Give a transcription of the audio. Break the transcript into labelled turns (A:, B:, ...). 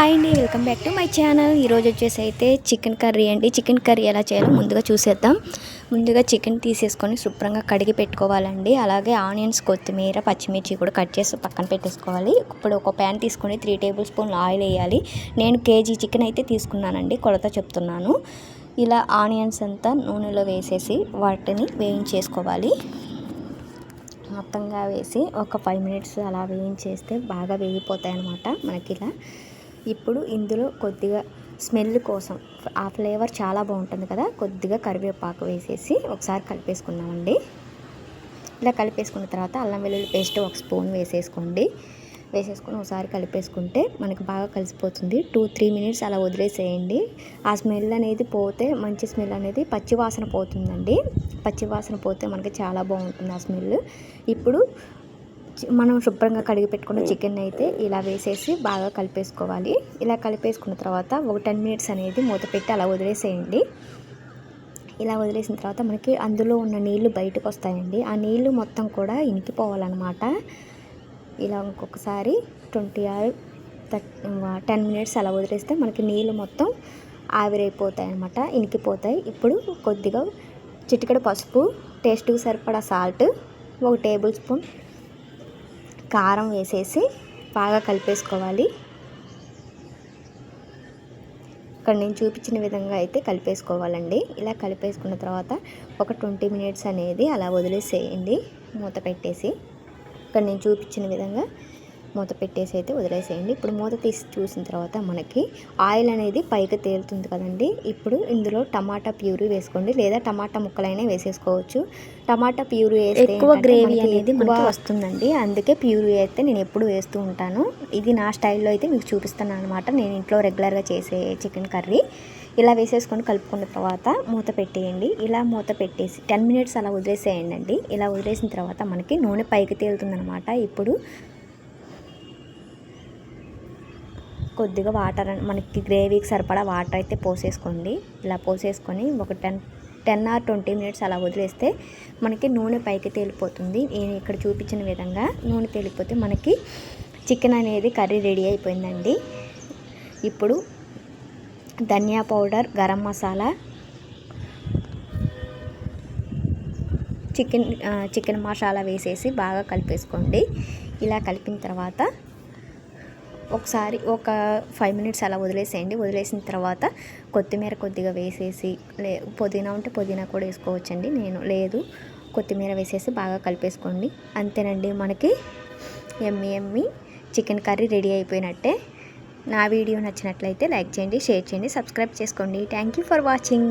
A: Hi అండి welcome back to my channel. ఈరోజు వచ్చేసి అయితే చికెన్ కర్రీ అండి. చికెన్ కర్రీ ఎలా చేయాలో ముందుగా చూసేద్దాం. ముందుగా చికెన్ తీసేసుకొని శుభ్రంగా కడిగి పెట్టుకోవాలండి. అలాగే ఆనియన్స్ కొత్తిమీర పచ్చిమిర్చి కూడా కట్ చేసి పక్కన పెట్టేసుకోవాలి. ఇప్పుడు ఒక ప్యాన్ తీసుకొని త్రీ టేబుల్ స్పూన్ ఆయిల్ వేయాలి. నేను కేజీ చికెన్ అయితే తీసుకున్నానండి కొలత చెప్తున్నాను. ఇలా ఆనియన్స్ అంతా నూనెలో వేసేసి వాటిని వేయించేసుకోవాలి. మొత్తంగా వేసి ఒక ఫైవ్ మినిట్స్ అలా వేయించేస్తే బాగా వేగిపోతాయి అన్నమాట మనకి ఇలా ఇప్పుడు ఇందులో కొద్దిగా స్మెల్ కోసం ఆ ఫ్లేవర్ చాలా బాగుంటుంది కదా కొద్దిగా కరివేపాకు వేసేసి ఒకసారి కలిపేసుకున్నామండి ఇలా కలిపేసుకున్న తర్వాత అల్లం వెల్లుల్లి పేస్ట్ ఒక స్పూన్ వేసేసుకోండి. వేసేసుకొని ఒకసారి కలిపేసుకుంటే మనకు బాగా కలిసిపోతుంది. టూ త్రీ మినిట్స్ అలా వదిలేసేయండి. ఆ స్మెల్ అనేది పోతే మంచి స్మెల్ అనేది పచ్చివాసన పోతుందండి. పచ్చివాసన పోతే మనకి చాలా బాగుంటుంది ఆ స్మెల్. ఇప్పుడు మనం శుభ్రంగా కడిగి పెట్టుకున్న చికెన్ అయితే ఇలా వేసేసి బాగా కలిపేసుకోవాలి. ఇలా కలిపేసుకున్న తర్వాత ఒక టెన్ మినిట్స్ అనేది మూత పెట్టి అలా వదిలేసేయండి. ఇలా వదిలేసిన తర్వాత మనకి అందులో ఉన్న నీళ్ళు బయటకు వస్తాయండి. ఆ నీళ్ళు మొత్తం కూడా ఇనికిపోవాలన్నమాట. ఇలా ఇంకొకసారి ట్వంటీ ఆర్ టెన్ మినిట్స్ అలా వదిలేస్తే మనకి నీళ్ళు మొత్తం ఆవిరైపోతాయి అనమాట ఇనికిపోతాయి. ఇప్పుడు కొద్దిగా చిటికెడు పసుపు టేస్ట్కి సరిపడా సాల్ట్ ఒక టేబుల్ స్పూన్ కారం వేసేసి బాగా కలిపేసుకోవాలి. ఇక్కడ నేను చూపించిన విధంగా అయితే కలిపేసుకోవాలండి. ఇలా కలిపేసుకున్న తర్వాత ఒక ట్వంటీ మినిట్స్ అనేది అలా వదిలేసేయండి. మూత పెట్టేసి. ఇక్కడ నేను చూపించిన విధంగా మూత పెట్టేసి అయితే వదిలేసేయండి. ఇప్పుడు మూత తీసి చూసిన తర్వాత మనకి ఆయిల్ అనేది పైకి తేలుతుంది కదండి. ఇప్పుడు ఇందులో టమాటా ప్యూరీ వేసుకోండి. లేదా టమాటా ముక్కలైనా వేసేసుకోవచ్చు. టమాటా ప్యూరీ వేస్తే ఎక్కువ గ్రేవీ అనేది మనకి వస్తుందండి. అందుకే ప్యూరీ అయితే నేను ఎప్పుడు వేస్తూ ఉంటాను. ఇది నా స్టైల్లో అయితే మీకు చూపిస్తాను అనమాట నేను ఇంట్లో రెగ్యులర్గా చేసే చికెన్ కర్రీ. ఇలా వేసేసుకొని కలుపుకున్న తర్వాత మూత పెట్టేయండి. ఇలా మూత పెట్టేసి టెన్ మినిట్స్ అలా వదిలేసేయండి అండి. ఇలా వదిలేసిన తర్వాత మనకి నూనె పైకి తేలుతుందనమాట ఇప్పుడు కొద్దిగా వాటర్ మనకి గ్రేవీకి సరిపడా వాటర్ అయితే పోసేసుకోండి. ఇలా పోసేసుకొని ఒక ten ten or twenty minutes అలా వదిలేస్తే మనకి నూనె పైకి తేలిపోతుంది. నేను ఇక్కడ చూపించిన విధంగా నూనె తేలిపోతే మనకి చికెన్ అనేది కర్రీ రెడీ అయిపోయిందండి. ఇప్పుడు dhania powder garam masala chicken chicken masala వేసేసి బాగా కలిపేసుకోండి. ఇలా కలిపిన తర్వాత ఒకసారి ఒక ఫైవ్ మినిట్స్ అలా వదిలేసేయండి. వదిలేసిన తర్వాత కొత్తిమీర కొద్దిగా వేసేసి లే పుదీనా ఉంటే పుదీనా కూడా వేసుకోవచ్చండి. నేను లేదు కొత్తిమీర వేసేసి బాగా కలిపేసుకోండి. అంతేనండి మనకి yummy yummy chicken curry ready అయిపోయినట్టే. నా వీడియో నచ్చినట్లయితే లైక్ చేయండి షేర్ చేయండి సబ్స్క్రైబ్ చేసుకోండి. Thank you for watching.